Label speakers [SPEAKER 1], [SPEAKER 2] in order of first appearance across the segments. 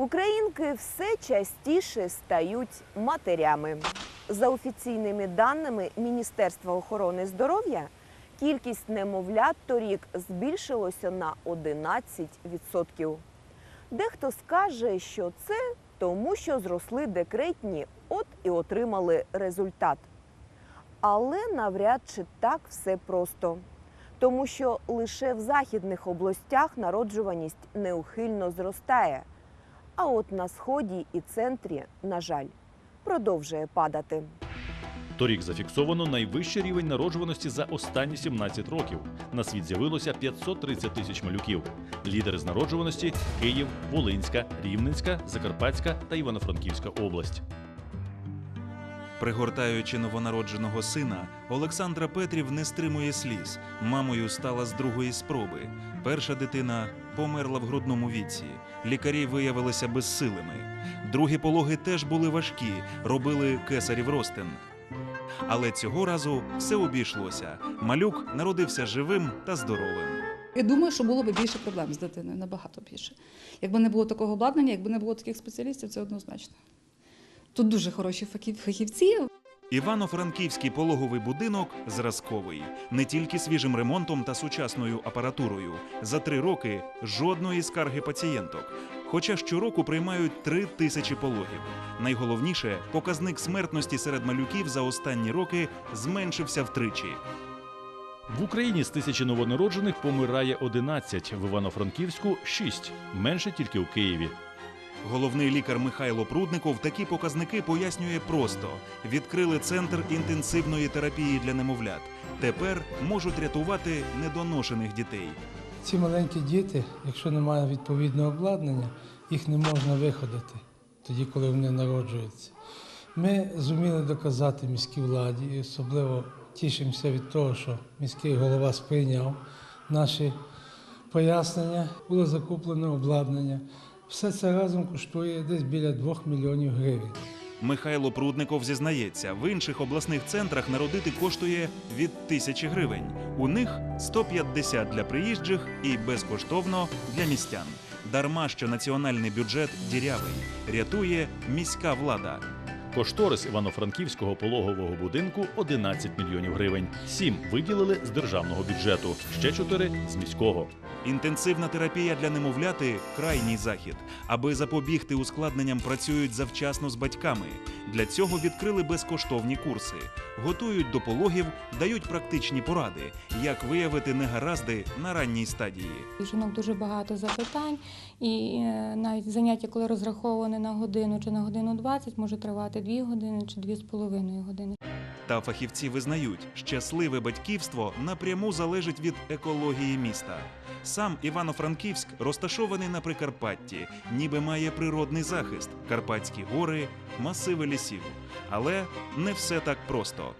[SPEAKER 1] Українки все частіше стають матерями. За офіційними даними Міністерства охорони здоров'я, кількість немовлят торік збільшилося на 11%. Дехто скаже, що це тому, що зросли декретні, от і отримали результат. Але навряд чи так все просто. Тому що лише в західних областях народжуваність неухильно зростає. А от на сході і центрі, на жаль, продовжує падати.
[SPEAKER 2] Торік зафіксовано найвищий рівень народжуваності за останні 17 років. На світ з'явилося 530 тисяч малюків. Лідери з народжуваності Київ, Волинська, Рівненська, Закарпатська та Івано-Франківська область.
[SPEAKER 3] Пригортаючи новонародженого сина, Олександра Петрів не стримує сліз. Мамою стала з другої спроби. Перша дитина померла в грудному віці. Лікарі виявилися безсилими. Другі пологи теж були важкі, робили кесарів ростин. Але цього разу все обійшлося. Малюк народився живим та здоровим.
[SPEAKER 4] Я думаю, що було б більше проблем з дитиною, набагато більше. Якби не було такого обладнання, якби не було таких спеціалістів, це однозначно. Тут дуже хороші фахів- фахівці.
[SPEAKER 3] Івано-Франківський пологовий будинок зразковий не тільки свіжим ремонтом та сучасною апаратурою. За три роки жодної скарги пацієнток. Хоча щороку приймають три тисячі пологів. Найголовніше, показник смертності серед малюків за останні роки зменшився втричі.
[SPEAKER 2] В Україні з тисячі новонароджених помирає 11, в Івано-Франківську 6, менше тільки у Києві.
[SPEAKER 3] Головний лікар Михайло Прудников такі показники пояснює просто: відкрили центр інтенсивної терапії для немовлят. Тепер можуть рятувати недоношених дітей.
[SPEAKER 5] Ці маленькі діти, якщо немає відповідного обладнання, їх не можна виходити тоді, коли вони народжуються. Ми зуміли доказати міській владі, і особливо тішимося від того, що міський голова сприйняв наші пояснення, було закуплено обладнання. Все це разом коштує десь біля 2 мільйонів гривень.
[SPEAKER 3] Михайло Прудников зізнається, в інших обласних центрах народити коштує від тисячі гривень. У них 150 для приїжджих і безкоштовно для містян. Дарма що національний бюджет дірявий рятує міська влада.
[SPEAKER 2] Кошторис Івано-Франківського пологового будинку 11 мільйонів гривень. Сім виділили з державного бюджету, ще чотири з міського.
[SPEAKER 3] Інтенсивна терапія для немовляти крайній захід. Аби запобігти ускладненням, працюють завчасно з батьками. Для цього відкрили безкоштовні курси, готують до пологів, дають практичні поради, як виявити негаразди на ранній стадії.
[SPEAKER 6] Жінок дуже багато запитань, і е, навіть заняття, коли розраховане на годину чи на годину 20, може тривати 2 години чи 2,5 години.
[SPEAKER 3] Та фахівці визнають, щасливе батьківство напряму залежить від екології міста. Сам Івано-Франківськ розташований на Прикарпатті, ніби має природний захист, Карпатські гори, масиви лісів. Але не все так просто.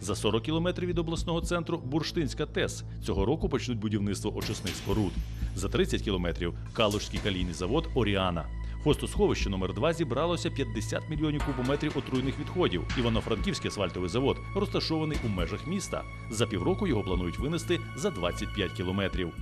[SPEAKER 2] За 40 кілометрів від обласного центру Бурштинська ТЕС. Цього року почнуть будівництво очисних споруд. За 30 кілометрів Калужський калійний завод Оріана. Хвостосховище номер 2 зібралося 50 мільйонів кубометрів отруйних відходів. Івано-Франківський асфальтовий завод розташований у межах міста. За півроку його планують винести за 25 кілометрів.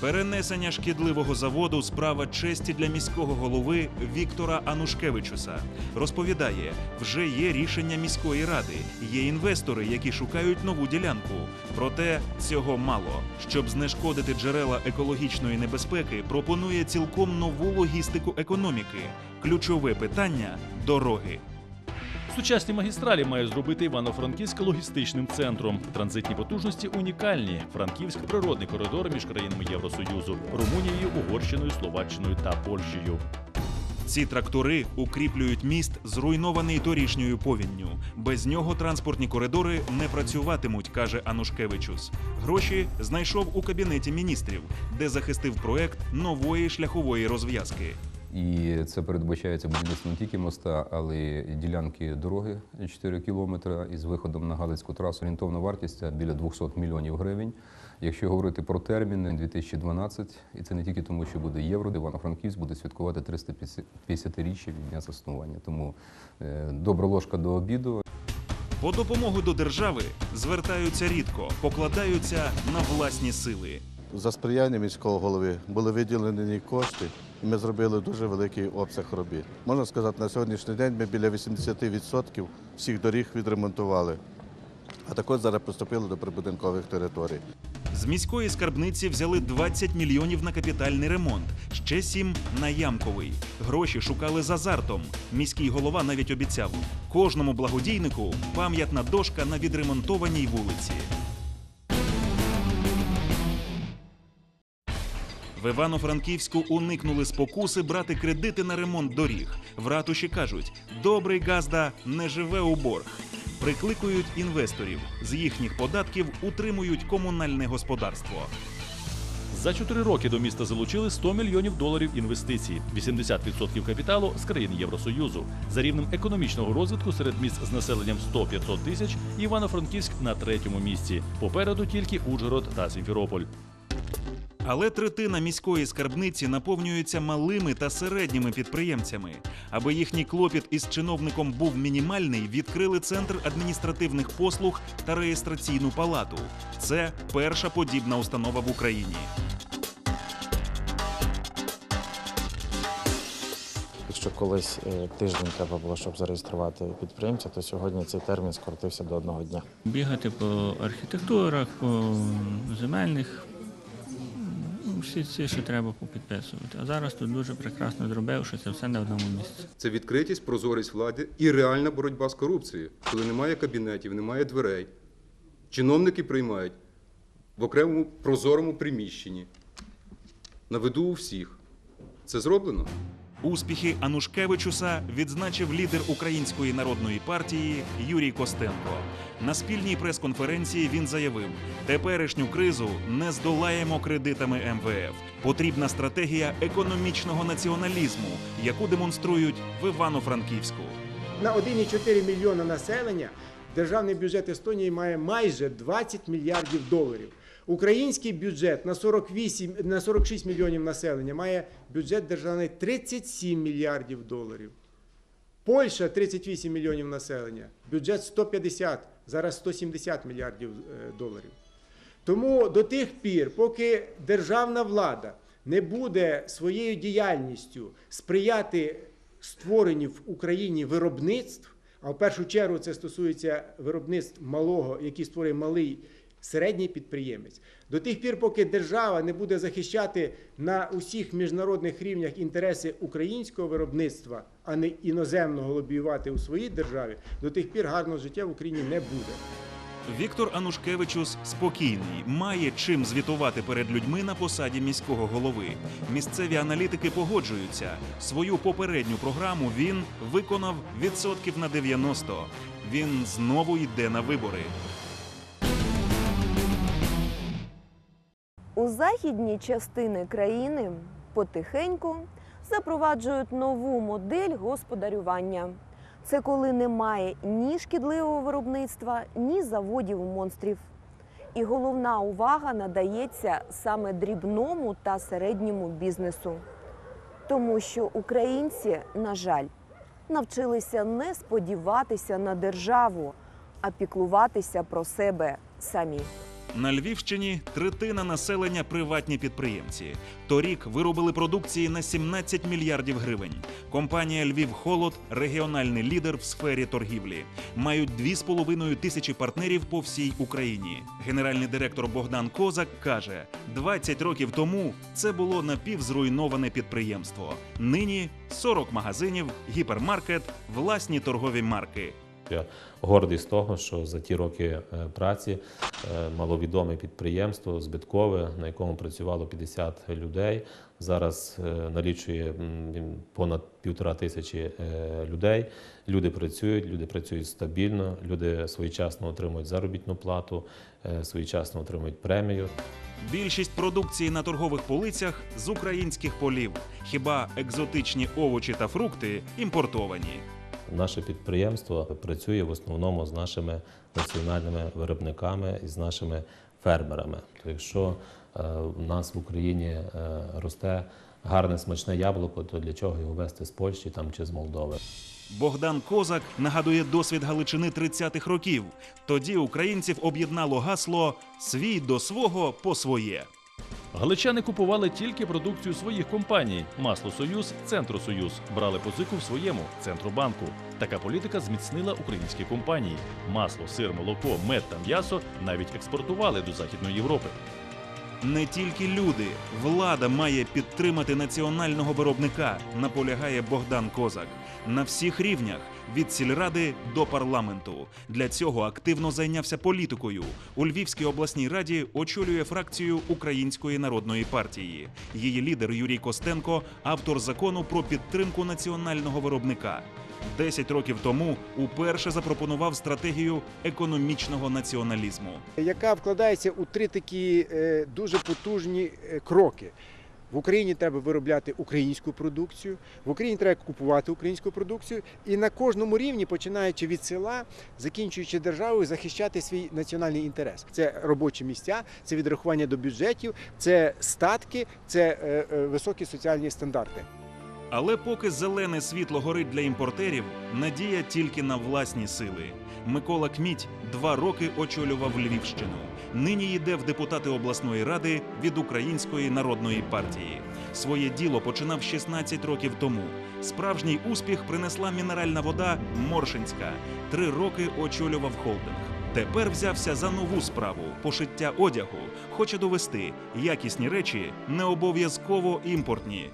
[SPEAKER 3] Перенесення шкідливого заводу справа честі для міського голови Віктора Анушкевичуса. Розповідає, вже є рішення міської ради, є інвестори, які шукають нову ділянку. Проте цього мало. Щоб знешкодити джерела екологічної небезпеки, пропонує цілком нову логістику економіки. Ключове питання дороги.
[SPEAKER 2] Сучасні магістралі має зробити Івано-Франківськ логістичним центром. Транзитні потужності унікальні. Франківськ природний коридор між країнами Євросоюзу, Румунією, Угорщиною, Словаччиною та Польщею.
[SPEAKER 3] Ці трактори укріплюють міст, зруйнований торішньою повінню. Без нього транспортні коридори не працюватимуть, каже Анушкевичус. Гроші знайшов у кабінеті міністрів, де захистив проект нової шляхової розв'язки.
[SPEAKER 7] І це передбачається будівництво не тільки моста, але й ділянки дороги 4 кілометри із виходом на Галицьку трасу. Орієнтовна вартість біля 200 мільйонів гривень. Якщо говорити про терміни 2012, і це не тільки тому, що буде євро, Івано-Франківськ буде святкувати 350-річчя від дня заснування. Тому е, добра ложка до обіду.
[SPEAKER 3] По допомогу до держави звертаються рідко, покладаються на власні сили.
[SPEAKER 8] За сприяння міського голови були виділені кошти, і ми зробили дуже великий обсяг робіт. Можна сказати, на сьогоднішній день ми біля 80% всіх доріг відремонтували. А також зараз поступили до прибудинкових територій.
[SPEAKER 3] З міської скарбниці взяли 20 мільйонів на капітальний ремонт, ще 7 на ямковий. Гроші шукали з азартом. Міський голова навіть обіцяв кожному благодійнику пам'ятна дошка на відремонтованій вулиці. В Івано-Франківську уникнули спокуси брати кредити на ремонт доріг. В ратуші кажуть, добрий газда не живе у борг. Прикликують інвесторів. З їхніх податків утримують комунальне господарство.
[SPEAKER 2] За 4 роки до міста залучили 100 мільйонів доларів інвестицій, 80% капіталу з країн Євросоюзу. За рівнем економічного розвитку серед міст з населенням 100-500 тисяч Івано-Франківськ на третьому місці. Попереду тільки Ужгород та Сімферополь.
[SPEAKER 3] Але третина міської скарбниці наповнюється малими та середніми підприємцями. Аби їхній клопіт із чиновником був мінімальний, відкрили центр адміністративних послуг та реєстраційну палату. Це перша подібна установа в Україні.
[SPEAKER 9] Якщо колись е, тиждень треба було, щоб зареєструвати підприємця, то сьогодні цей термін скоротився до одного дня.
[SPEAKER 10] бігати по архітектурах, по земельних. Всі ці, що треба попідписувати. А зараз тут дуже прекрасно зробив, що це все на одному місці.
[SPEAKER 11] Це відкритість, прозорість влади і реальна боротьба з корупцією, коли немає кабінетів, немає дверей. Чиновники приймають в окремому прозорому приміщенні. На виду у всіх. Це зроблено?
[SPEAKER 3] Успіхи Анушкевичуса відзначив лідер Української народної партії Юрій Костенко. На спільній прес-конференції він заявив: теперішню кризу не здолаємо кредитами МВФ. Потрібна стратегія економічного націоналізму, яку демонструють в Івано-Франківську.
[SPEAKER 12] На 1,4 мільйона населення державний бюджет Естонії має майже 20 мільярдів доларів. Український бюджет на 48, на 46 мільйонів населення має бюджет державний 37 мільярдів доларів. Польща 38 мільйонів населення, бюджет 150, зараз 170 мільярдів е, доларів. Тому до тих пір, поки державна влада не буде своєю діяльністю сприяти створенню в Україні виробництв, а в першу чергу це стосується виробництв малого, які створює малий середній підприємець, до тих пір, поки держава не буде захищати на усіх міжнародних рівнях інтереси українського виробництва, а не іноземного лобіювати у своїй державі, до тих пір гарного життя в Україні не буде.
[SPEAKER 3] Віктор Анушкевичус спокійний, має чим звітувати перед людьми на посаді міського голови. Місцеві аналітики погоджуються. Свою попередню програму він виконав відсотків на 90. Він знову йде на вибори.
[SPEAKER 1] У західній частини країни потихеньку запроваджують нову модель господарювання. Це коли немає ні шкідливого виробництва, ні заводів монстрів. І головна увага надається саме дрібному та середньому бізнесу. Тому що українці, на жаль, навчилися не сподіватися на державу, а піклуватися про себе самі.
[SPEAKER 3] На Львівщині третина населення приватні підприємці. Торік виробили продукції на 17 мільярдів гривень. Компанія Львів Холод регіональний лідер в сфері торгівлі. Мають 2,5 тисячі партнерів по всій Україні. Генеральний директор Богдан Козак каже: 20 років тому це було напівзруйноване підприємство. Нині 40 магазинів, гіпермаркет, власні торгові марки.
[SPEAKER 13] Я гордий з того, що за ті роки е, праці е, маловідоме підприємство збиткове, на якому працювало 50 людей, зараз е, налічує понад півтора тисячі людей. Люди працюють, люди працюють стабільно, люди своєчасно отримують заробітну плату, своєчасно отримують премію.
[SPEAKER 3] Більшість продукції на торгових полицях з українських полів. Хіба екзотичні овочі та фрукти імпортовані.
[SPEAKER 13] Наше підприємство працює в основному з нашими національними виробниками і з нашими фермерами. Якщо е, в нас в Україні е, росте гарне смачне яблуко, то для чого його вести з Польщі там чи з Молдови?
[SPEAKER 3] Богдан Козак нагадує досвід Галичини 30-х років. Тоді українців об'єднало гасло Свій до свого по своє.
[SPEAKER 2] Галичани купували тільки продукцію своїх компаній: масло Союз, Центросоюз. Брали позику в своєму Центробанку. Така політика зміцнила українські компанії. Масло, сир, молоко, мед та м'ясо навіть експортували до Західної Європи.
[SPEAKER 3] Не тільки люди, влада має підтримати національного виробника, наполягає Богдан Козак. На всіх рівнях від сільради до парламенту. Для цього активно зайнявся політикою. У Львівській обласній раді очолює фракцію Української народної партії. Її лідер Юрій Костенко автор закону про підтримку національного виробника. Десять років тому уперше запропонував стратегію економічного націоналізму.
[SPEAKER 12] яка вкладається у три такі е, дуже потужні е, кроки. В Україні треба виробляти українську продукцію, в Україні треба купувати українську продукцію, і на кожному рівні, починаючи від села, закінчуючи державою, захищати свій національний інтерес. Це робочі місця, це відрахування до бюджетів, це статки, це е, високі соціальні стандарти.
[SPEAKER 3] Але поки зелене світло горить для імпортерів, надія тільки на власні сили. Микола Кміть два роки очолював Львівщину. Нині йде в депутати обласної ради від Української народної партії. Своє діло починав 16 років тому. Справжній успіх принесла мінеральна вода Моршинська. Три роки очолював холдинг. Тепер взявся за нову справу пошиття одягу. Хоче довести, якісні речі не обов'язково імпортні.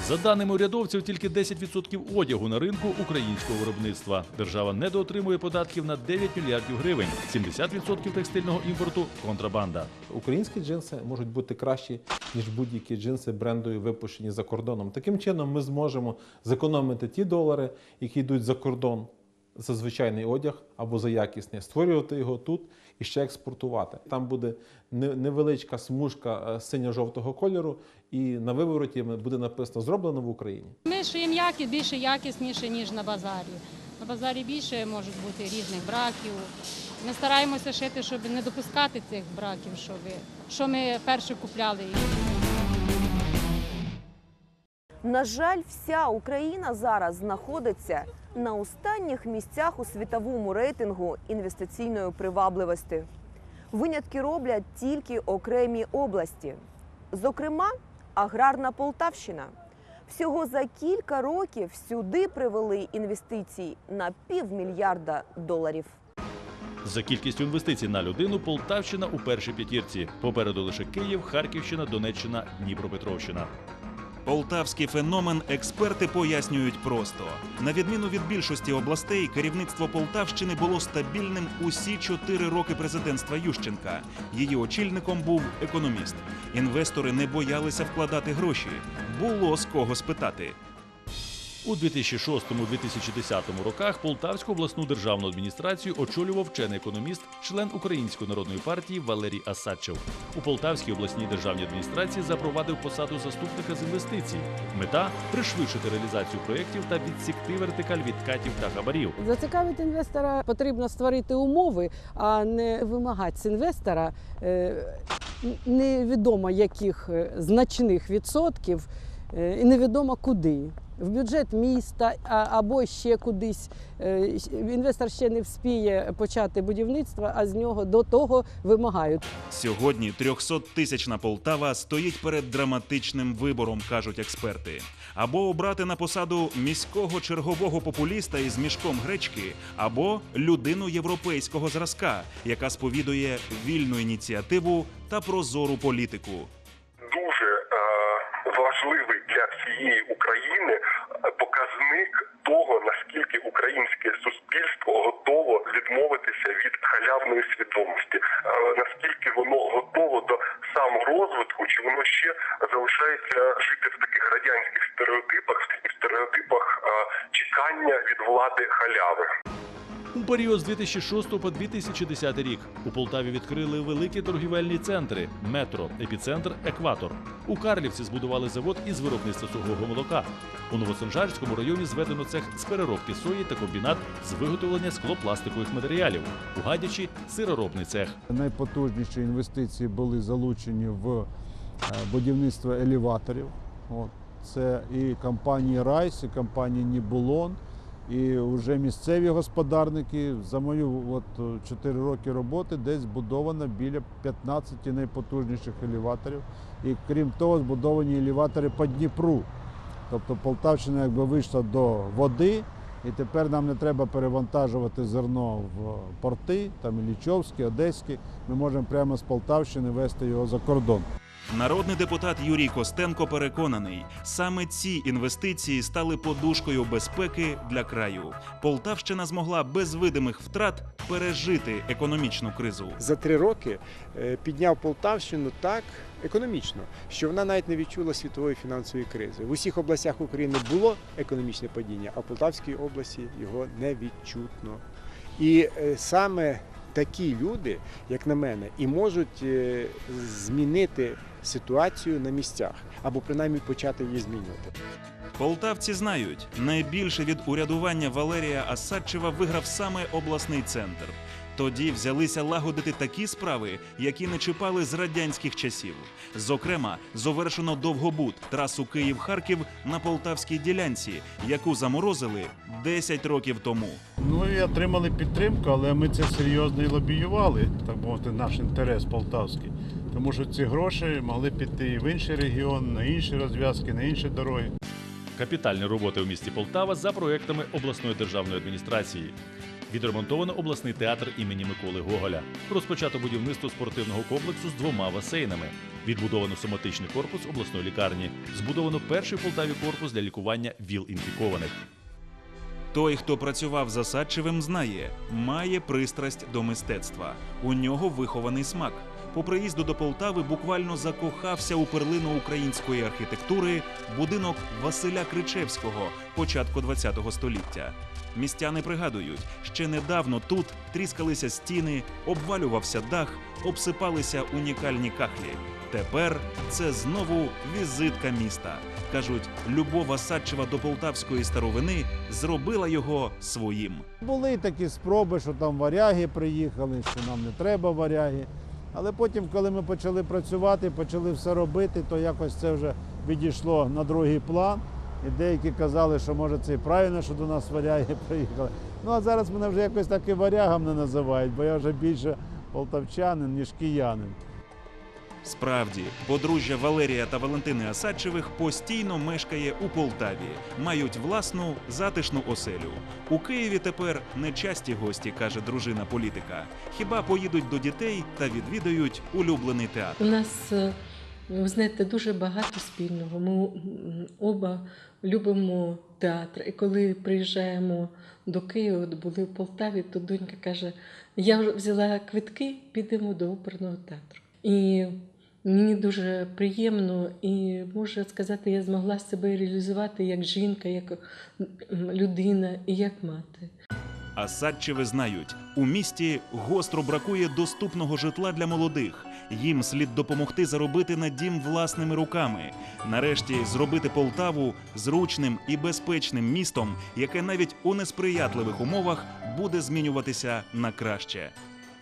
[SPEAKER 2] За даними урядовців, тільки 10% одягу на ринку українського виробництва. Держава недоотримує податків на 9 мільярдів гривень. 70% текстильного імпорту контрабанда.
[SPEAKER 14] Українські джинси можуть бути кращі, ніж будь-які джинси брендові, випущені за кордоном. Таким чином, ми зможемо зекономити ті долари, які йдуть за кордон за звичайний одяг або за якісний, створювати його тут і ще експортувати. Там буде невеличка смужка е, синьо-жовтого кольору, і на вивороті буде написано зроблено в Україні.
[SPEAKER 15] Ми шиємо які більше якісніше, ніж на базарі. На базарі більше можуть бути різних браків. Ми стараємося шити, щоб не допускати цих браків, щоб, що ми перше купляли.
[SPEAKER 1] На жаль, вся Україна зараз знаходиться на останніх місцях у світовому рейтингу інвестиційної привабливості. Винятки роблять тільки окремі області, зокрема, аграрна Полтавщина. Всього за кілька років сюди привели інвестицій на півмільярда доларів.
[SPEAKER 2] За кількістю інвестицій на людину Полтавщина у першій п'ятірці. Попереду лише Київ, Харківщина, Донеччина, Дніпропетровщина.
[SPEAKER 3] Полтавський феномен експерти пояснюють просто: на відміну від більшості областей, керівництво Полтавщини було стабільним усі чотири роки президентства Ющенка. Її очільником був економіст. Інвестори не боялися вкладати гроші. Було з кого спитати.
[SPEAKER 2] У 2006-2010 роках Полтавську обласну державну адміністрацію очолював вчений економіст, член Української народної партії Валерій Асадчев. У Полтавській обласній державній адміністрації запровадив посаду заступника з інвестицій. Мета пришвидшити реалізацію проєктів та відсікти вертикаль відкатів та хабарів.
[SPEAKER 16] Зацікавити інвестора потрібно створити умови, а не вимагати з інвестора е, невідомо яких е, значних відсотків е, і невідомо куди. В бюджет міста або ще кудись. Е, Інвестор ще не вспіє почати будівництво, а з нього до того вимагають.
[SPEAKER 3] Сьогодні 300-тисячна Полтава стоїть перед драматичним вибором, кажуть експерти. Або обрати на посаду міського чергового популіста із мішком гречки, або людину європейського зразка, яка сповідує вільну ініціативу та прозору політику.
[SPEAKER 17] дуже е, важливий для всієї України е, показник того, наскільки українське суспільство готово відмовитися від халявної свідомості, е, наскільки воно готово до саморозвитку, чи воно ще залишається жити в таких радянських стереотипах, в таких стереотипах е, чекання від влади халяви.
[SPEAKER 2] У період з 2006 по 2010 рік у Полтаві відкрили великі торгівельні центри метро, епіцентр, екватор. У Карлівці збудували завод із виробництва сухого молока. У Новосанжарському районі зведено цех з переробки сої та комбінат з виготовлення склопластикових матеріалів. У Гадячі сироробний цех.
[SPEAKER 18] Найпотужніші інвестиції були залучені в е, будівництво елеваторів. Це і компанії Райс, і компанії Нібулон, І вже місцеві господарники за мою от 4 роки роботи десь збудовано біля 15 найпотужніших елеваторів. І крім того, збудовані елеватори по Дніпру. Тобто Полтавщина якби вийшла до води, і тепер нам не треба перевантажувати зерно в порти, там Іллічовські, Одеські. Ми можемо прямо з Полтавщини вести його за кордон.
[SPEAKER 3] Народний депутат Юрій Костенко переконаний, саме ці інвестиції стали подушкою безпеки для краю. Полтавщина змогла без видимих втрат пережити економічну кризу.
[SPEAKER 12] За три роки е, підняв Полтавщину так економічно, що вона навіть не відчула світової фінансової кризи. В усіх областях України було економічне падіння, а в Полтавській області його не відчутно. І е, саме такі люди, як на мене, і можуть е, змінити ситуацію на місцях або принаймні почати її змінювати.
[SPEAKER 3] Полтавці знають, найбільше від урядування Валерія Асадчева виграв саме обласний центр. Тоді взялися лагодити такі справи, які не чіпали з радянських часів. Зокрема, завершено довгобуд трасу Київ-Харків на полтавській ділянці, яку заморозили 10 років тому.
[SPEAKER 19] Ну і отримали підтримку, але ми це серйозно і лобіювали, так мовити, наш інтерес полтавський. Тому що ці гроші могли піти і в інший регіон, на інші розв'язки, на інші дороги.
[SPEAKER 2] Капітальні роботи у місті Полтава за проектами обласної державної адміністрації. Відремонтовано обласний театр імені Миколи Гоголя. Розпочато будівництво спортивного комплексу з двома басейнами. Відбудовано соматичний корпус обласної лікарні. Збудовано перший в Полтаві корпус для лікування ВІЛ-інфікованих.
[SPEAKER 3] Той, хто працював за Садчевим, знає, має пристрасть до мистецтва. У нього вихований смак. По приїзду до Полтави буквально закохався у перлину української архітектури будинок Василя Кричевського початку ХХ століття. Містяни пригадують, ще недавно тут тріскалися стіни, обвалювався дах, обсипалися унікальні кахлі. Тепер це знову візитка міста. Кажуть, любов Асадчева до полтавської старовини зробила його своїм.
[SPEAKER 18] Були такі спроби, що там варяги приїхали, що нам не треба варяги. Але потім, коли ми почали працювати, почали все робити, то якось це вже відійшло на другий план. І деякі казали, що може це і правильно, що до нас варяги приїхали. Ну а зараз мене вже якось так і варягом не називають, бо я вже більше полтавчанин, ніж киянин.
[SPEAKER 3] Справді, подружжя Валерія та Валентини Асадчевих постійно мешкає у Полтаві, мають власну затишну оселю. У Києві тепер нечасті гості, каже дружина політика. Хіба поїдуть до дітей та відвідають улюблений театр.
[SPEAKER 20] У нас, е, ви знаєте, дуже багато спільного. Ми оба любимо театр. І коли приїжджаємо до Києва, були в Полтаві, то донька каже: я вже взяла квитки, підемо до оперного театру. І мені дуже приємно, і можу сказати, я змогла себе реалізувати як жінка, як людина і як мати.
[SPEAKER 3] А Садчеви знають, у місті гостро бракує доступного житла для молодих. Їм слід допомогти заробити на дім власними руками. Нарешті зробити Полтаву зручним і безпечним містом, яке навіть у несприятливих умовах буде змінюватися на краще.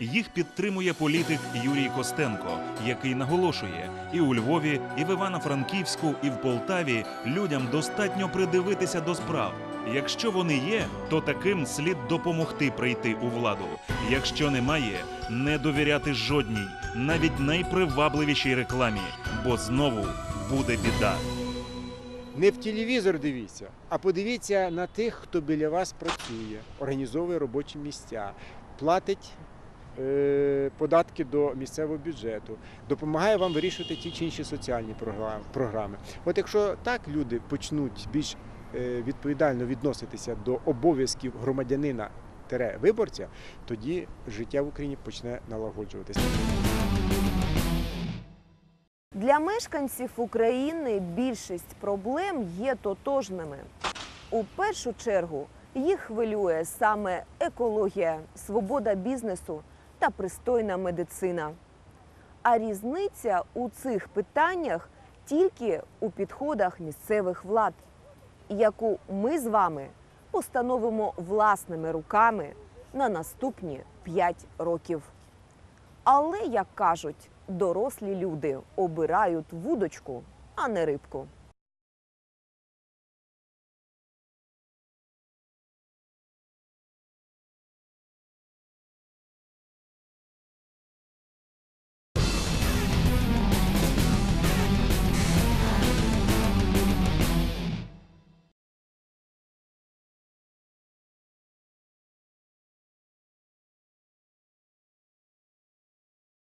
[SPEAKER 3] Їх підтримує політик Юрій Костенко, який наголошує, і у Львові, і в Івано-Франківську, і в Полтаві людям достатньо придивитися до справ. Якщо вони є, то таким слід допомогти прийти у владу. Якщо немає, не довіряти жодній, навіть найпривабливішій рекламі, бо знову буде біда.
[SPEAKER 12] Не в телевізор дивіться, а подивіться на тих, хто біля вас працює, організовує робочі місця, платить податки до місцевого бюджету, допомагає вам вирішувати ті чи інші соціальні програми. От якщо так люди почнуть більш е, відповідально відноситися до обов'язків громадянина виборця, тоді життя в Україні почне налагоджуватися.
[SPEAKER 1] Для мешканців України більшість проблем є тотожними. У першу чергу їх хвилює саме екологія, свобода бізнесу та пристойна медицина. А різниця у цих питаннях тільки у підходах місцевих влад, яку ми з вами постановимо власними руками на наступні 5 років. Але, як кажуть, дорослі люди обирають вудочку, а не рибку.